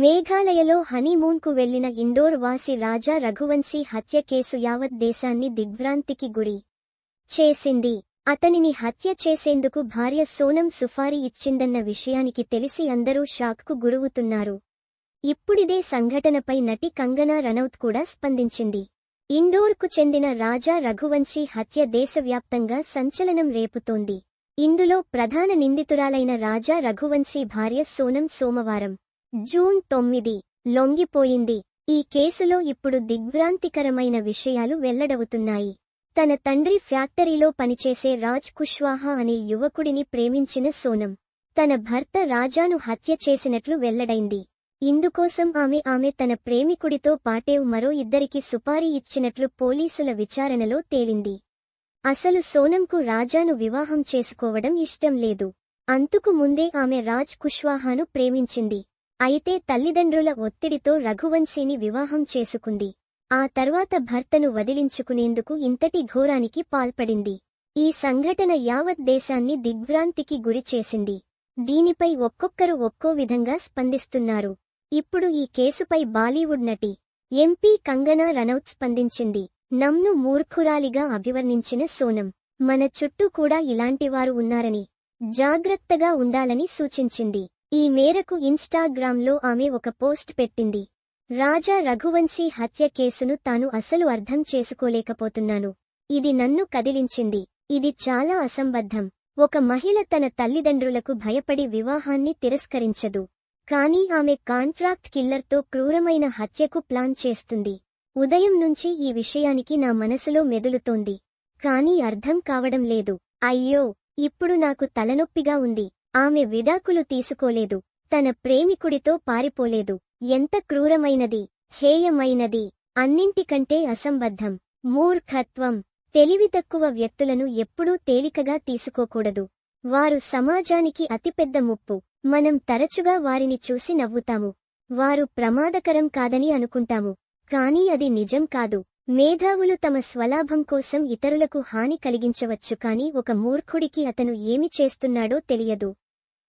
మేఘాలయలో హనీమూన్కు వెళ్ళిన ఇండోర్ వాసి రాజా రఘువంశీ హత్య కేసు యావత్ దేశాన్ని దిగ్భ్రాంతికి గురి చేసింది. అతనిని హత్య చేసేందుకు భార్య సోనం సుఫారీ ఇచ్చిందన్న విషయానికి తెలిసి అందరూ షాక్కు గురవుతున్నారు. ఇప్పుడిదే సంఘటనపై నటి కంగనా రనౌత్ కూడా స్పందించింది. ఇండోర్కు చెందిన రాజా రఘువంశీ హత్య దేశవ్యాప్తంగా సంచలనం రేపుతోంది. ఇందులో ప్రధాన నిందితురాలైన రాజా రఘువంశీ భార్య సోనం సోమవారం జూన్ తొమ్మిది. లొంగిపోయింది. ఈ కేసులో ఇప్పుడు దిగ్భ్రాంతికరమైన విషయాలు వెల్లడవుతున్నాయి. తన తండ్రి ఫ్యాక్టరీలో పనిచేసే రాజ్ కుష్వాహా అనే యువకుడిని ప్రేమించిన సోనం. తన భర్త రాజాను హత్య చేసినట్లు వెల్లడైంది. ఇందుకోసం ఆమె ఆమె తన ప్రేమికుడితో పాటేవ్ మరో ఇద్దరికి సుపారీ ఇచ్చినట్లు పోలీసుల విచారణలో తేలింది. అసలు సోనంకు రాజాను వివాహం చేసుకోవడం ఇష్టం లేదు. అంతుకు ముందే ఆమె రాజ్ కుష్వాహాను ప్రేమించింది. అయితే తల్లిదండ్రుల ఒత్తిడితో రఘువంశీని వివాహం చేసుకుంది. ఆ తర్వాత భర్తను వదిలించుకునేందుకు ఇంతటి ఘోరానికి పాల్పడింది. ఈ సంఘటన యావత్ దేశాన్ని దిగ్భ్రాంతికి గురి చేసింది. దీనిపై ఒక్కొక్కరు ఒక్కో విధంగా స్పందిస్తున్నారు. ఇప్పుడు ఈ కేసుపై బాలీవుడ్ నటి ఎంపీ కంగనా రనౌత్ స్పందించింది. నమ్ను మూర్ఖురాలిగా అభివర్ణించిన సోనం. మన చుట్టూ కూడా ఇలాంటివారు ఉన్నారని జాగ్రత్తగా ఉండాలని సూచించింది. ఈ మేరకు ఇన్స్టాగ్రామ్లో ఆమె ఒక పోస్ట్ పెట్టింది. రాజా రఘువంశీ హత్య కేసును తాను అసలు అర్థం చేసుకోలేకపోతున్నాను. ఇది నన్ను కదిలించింది. ఇది చాలా అసంబద్ధం. ఒక మహిళ తన తల్లిదండ్రులకు భయపడి వివాహాన్ని తిరస్కరించదు. కానీ ఆమె కాంట్రాక్ట్ కిల్లర్తో క్రూరమైన హత్యకు ప్లాన్ చేస్తుంది. ఉదయం నుంచి ఈ విషయానికి నా మనసులో మెదులుతోంది. కానీ అర్థం కావడం లేదు. అయ్యో! ఇప్పుడు నాకు తలనొప్పిగా ఉంది. ఆమె విడాకులు తీసుకోలేదు. తన ప్రేమికుడితో పారిపోలేదు. ఎంత క్రూరమైనది హేయమైనది అన్నింటికంటే అసంబద్ధం మూర్ఖత్వం. తెలివి తక్కువ వ్యక్తులను ఎప్పుడూ తేలికగా తీసుకోకూడదు. వారు సమాజానికి అతిపెద్ద ముప్పు. మనం తరచుగా వారిని చూసి నవ్వుతాము. వారు ప్రమాదకరం కాదని అనుకుంటాము. కానీ అది నిజం కాదు. మేధావులు తమ స్వలాభం కోసం ఇతరులకు హాని కలిగించవచ్చు కాని ఒక మూర్ఖుడికి అతను ఏమి చేస్తున్నాడో తెలియదు.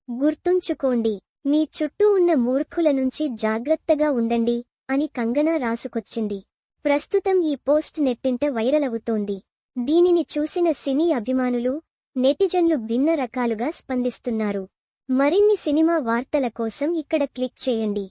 గుర్తుంచుకోండి మీ చుట్టూ ఉన్న మూర్ఖుల నుంచి జాగ్రత్తగా ఉండండి అని కంగనా రాసుకొచ్చింది. ప్రస్తుతం ఈ పోస్ట్ నెట్టింట వైరల్ అవుతోంది దీనిని చూసిన సినీ అభిమానులు నెటిజన్లు భిన్న రకాలుగా స్పందిస్తున్నారు. మరిన్ని సినిమా వార్తల కోసం ఇక్కడ క్లిక్ చేయండి.